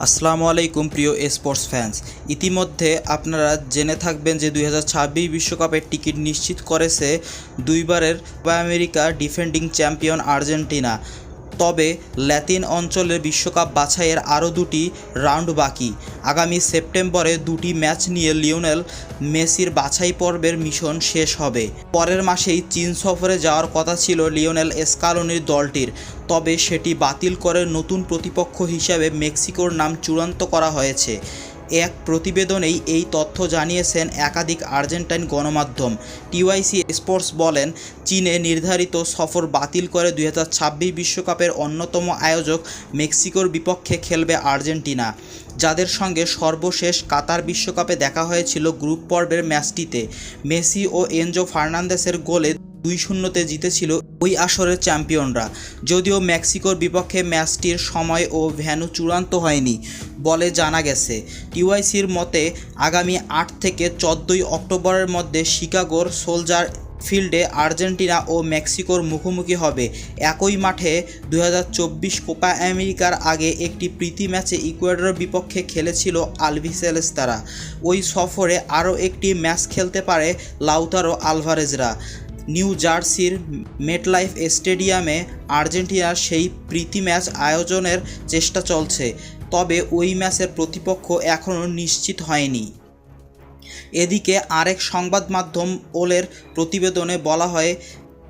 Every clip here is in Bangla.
আসসালামু আলাইকুম প্রিয় স্পোর্টস ফ্যান্স। ইতিমধ্যে আপনারা জেনে থাকবেন যে দুই বিশ্বকাপের টিকিট নিশ্চিত করেছে দুইবারের আমেরিকা ডিফেন্ডিং চ্যাম্পিয়ন আর্জেন্টিনা। তবে ল্যাতিন অঞ্চলের বিশ্বকাপ বাছাইয়ের আরও দুটি রাউন্ড বাকি। আগামী সেপ্টেম্বরে দুটি ম্যাচ নিয়ে লিওনেল মেসির বাছাই পর্বের মিশন শেষ হবে। পরের মাসেই চীন সফরে যাওয়ার কথা ছিল লিওনেল এসকালোনির দলটির। তবে সেটি বাতিল করে নতুন প্রতিপক্ষ হিসাবে মেক্সিকোর নাম চূড়ান্ত করা হয়েছে। এক প্রতিবেদনেই এই তথ্য জানিয়েছেন একাধিক আর্জেন্টাইন গণমাধ্যম। টিওয়াইসি স্পোর্টস বলেন, চীনে নির্ধারিত সফর বাতিল করে দুই বিশ্বকাপের অন্যতম আয়োজক মেক্সিকোর বিপক্ষে খেলবে আর্জেন্টিনা, যাদের সঙ্গে সর্বশেষ কাতার বিশ্বকাপে দেখা হয়েছিল গ্রুপ পর্বের ম্যাচটিতে। মেসি ও এনজো ফার্নান্দেসের গোলে দুই শূন্যতে জিতেছিল ওই আসরের চ্যাম্পিয়নরা। যদিও মেক্সিকোর বিপক্ষে ম্যাচটির সময় ও ভ্যানু চূড়ান্ত হয়নি বলে জানা গেছে। টিওয়াইসির মতে, আগামী আট থেকে চোদ্দোই অক্টোবরের মধ্যে শিকাগোর সোলজার ফিল্ডে আর্জেন্টিনা ও মেক্সিকোর মুখোমুখি হবে। একই মাঠে দুই হাজার চব্বিশ কোপা আমেরিকার আগে একটি প্রীতি ম্যাচে ইকুয়েডরের বিপক্ষে খেলেছিল আলভিসেলেস্তারা ওই সফরে আরও একটি ম্যাচ খেলতে পারে লাউতারো আলভারেজরা। নিউ জার্সির মেটলাইফ স্টেডিয়ামে আর্জেন্টিনার সেই প্রীতি ম্যাচ আয়োজনের চেষ্টা চলছে, তবে ওই ম্যাচের প্রতিপক্ষ এখনও নিশ্চিত হয়নি। এদিকে আরেক সংবাদ মাধ্যম ওলের প্রতিবেদনে বলা হয়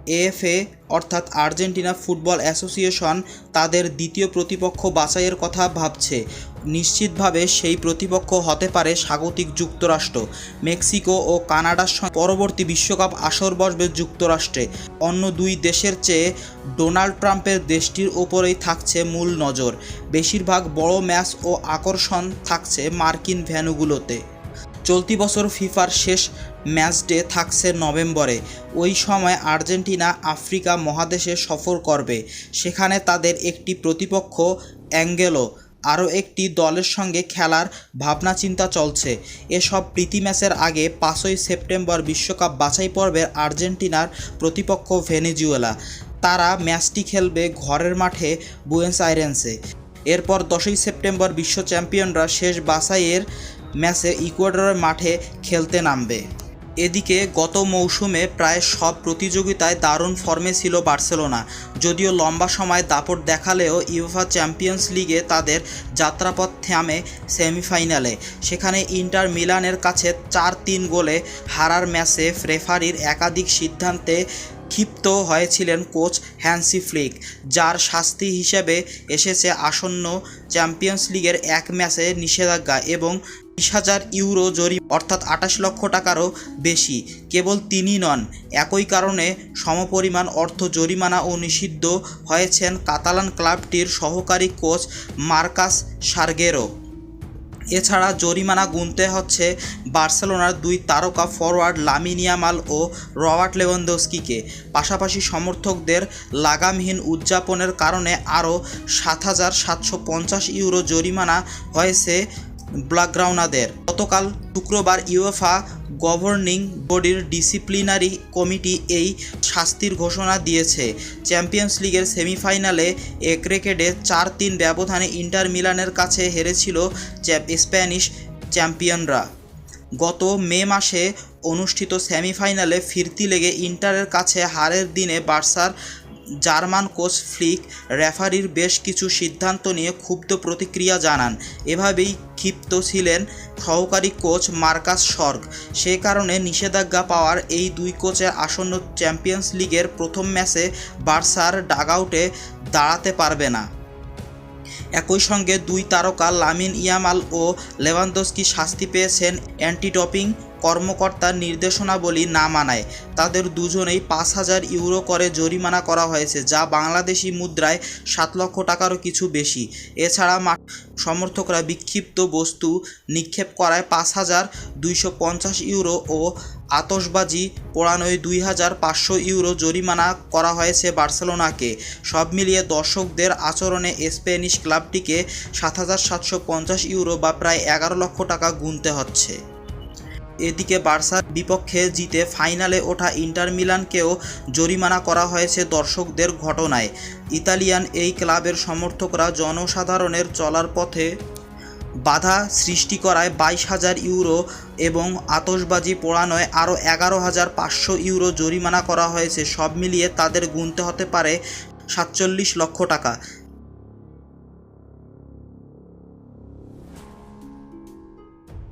এএফএ, অর্থাৎ আর্জেন্টিনা ফুটবল অ্যাসোসিয়েশন, তাদের দ্বিতীয় প্রতিপক্ষ বাছাইয়ের কথা ভাবছে। নিশ্চিতভাবে সেই প্রতিপক্ষ হতে পারে স্বাগতিক যুক্তরাষ্ট্র। মেক্সিকো ও কানাডার সঙ্গে পরবর্তী বিশ্বকাপ আসর বসবে যুক্তরাষ্ট্রে। অন্য দুই দেশের চেয়ে ডোনাল্ড ট্রাম্পের দেশটির ওপরেই থাকছে মূল নজর। বেশিরভাগ বড় ম্যাচ ও আকর্ষণ থাকছে মার্কিন ভ্যানুগুলোতে চলতি বছর ফিফার শেষ ম্যাচ ডে থাকছে নভেম্বরে। ওই সময় আর্জেন্টিনা আফ্রিকা মহাদেশে সফর করবে। সেখানে তাদের একটি প্রতিপক্ষ, অ্যাঙ্গেলো, আরও একটি দলের সঙ্গে খেলার ভাবনা চিন্তা চলছে। এসব প্রীতি ম্যাচের আগে পাঁচই সেপ্টেম্বর বিশ্বকাপ বাছাই পর্বের আর্জেন্টিনার প্রতিপক্ষ ভেনেজুয়েলা। তারা ম্যাচটি খেলবে ঘরের মাঠে বুয়েন্স আইরেন্সে। এরপর দশই সেপ্টেম্বর বিশ্ব চ্যাম্পিয়নরা শেষ বাছাইয়ের ম্যাচে ইকুয়েডরের মাঠে খেলতে নামবে। এদিকে গত মৌসুমে প্রায় সব প্রতিযোগিতায় দারুণ ফর্মে ছিল বার্সেলোনা। যদিও লম্বা সময় দাপট দেখালেও ইউফা চ্যাম্পিয়ন্স লিগে তাদের যাত্রাপথ থামে সেমিফাইনালে। সেখানে ইন্টার মিলানের কাছে চার তিন গোলে হারার ম্যাচে রেফারির একাধিক সিদ্ধান্তে ক্ষিপ্ত হয়েছিলেন কোচ হ্যান্সি ফ্লিক, যার শাস্তি হিসেবে এসেছে আসন্ন চ্যাম্পিয়ন্স লিগের এক ম্যাচে নিষেধাজ্ঞা এবং বিশ হাজার ইউরো জরি অর্থাৎ আঠাশ লক্ষ টাকারও বেশি। কেবল তিনি নন, একই কারণে সমপরিমাণ অর্থ জরিমানা ও নিষিদ্ধ হয়েছেন কাতালান ক্লাবটির সহকারী কোচ মার্কাস সার্গেরো। এছাড়া জরিমানা গুনতে হচ্ছে বার্সেলোনার দুই তারকা ফরওয়ার্ড লামিনিয়ামাল ও রবার্ট লেভানদস্কিকে পাশাপাশি সমর্থকদের লাগামহীন উদযাপনের কারণে আরও সাত হাজার সাতশো পঞ্চাশ ইউরো জরিমানা হয়েছে ব্লাগ্রাউনাদের গতকাল শুক্রবার ইউএফা গভর্নিং বডির ডিসিপ্লিনারি কমিটি এই শাস্তির ঘোষণা দিয়েছে। চ্যাম্পিয়ন্স লিগের সেমিফাইনালে এক রেকেডে চার তিন ব্যবধানে ইন্টার মিলানের কাছে হেরেছিল স্প্যানিশ চ্যাম্পিয়নরা। গত মে মাসে অনুষ্ঠিত সেমিফাইনালে ফিরতি লেগে ইন্টারের কাছে হারের দিনে বার্সার জার্মান কোচ ফ্লিক রেফারির বেশ কিছু সিদ্ধান্ত নিয়ে ক্ষুব্ধ প্রতিক্রিয়া জানান। এভাবেই ক্ষিপ্ত ছিলেন সহকারী কোচ মার্কাস সর্গ সে কারণে নিষেধাজ্ঞা পাওয়ার এই দুই কোচের আসন্ন চ্যাম্পিয়ন্স লিগের প্রথম ম্যাচে বার্সার ডাগআউটে দাঁড়াতে পারবে না। একই সঙ্গে দুই তারকা লামিন ইয়ামাল ও লেভানদস্কি শাস্তি পেয়েছেন অ্যান্টি ডপিং কর্মকর্তার নির্দেশনাবলী না মানায়। তাদের দুজনেই পাঁচ হাজার ইউরো করে জরিমানা করা হয়েছে, যা বাংলাদেশি মুদ্রায় সাত লক্ষ টাকারও কিছু বেশি। এছাড়া সমর্থকরা বিক্ষিপ্ত বস্তু নিক্ষেপ করায় পাঁচ হাজার দুইশো পঞ্চাশ ইউরো ও আতসবাজি পোড়ানোয় দুই হাজার পাঁচশো ইউরো জরিমানা করা হয়েছে বার্সেলোনাকে। সব মিলিয়ে দর্শকদের আচরণে স্প্যানিশ ক্লাবটিকে সাত হাজার সাতশো পঞ্চাশ ইউরো বা প্রায় এগারো লক্ষ টাকা গুনতে হচ্ছে। এদিকে বার্সার বিপক্ষে জিতে ফাইনালে ওঠা ইন্টার মিলানকেও জরিমানা করা হয়েছে দর্শকদের ঘটনায়। ইতালিয়ান এই ক্লাবের সমর্থকরা জনসাধারণের চলার পথে বাধা সৃষ্টি করায় বাইশ হাজার ইউরো এবং আতসবাজি পোড়ানোয় আরও এগারো হাজার পাঁচশো ইউরো জরিমানা করা হয়েছে। সব মিলিয়ে তাদের গুনতে হতে পারে সাতচল্লিশ লক্ষ টাকা।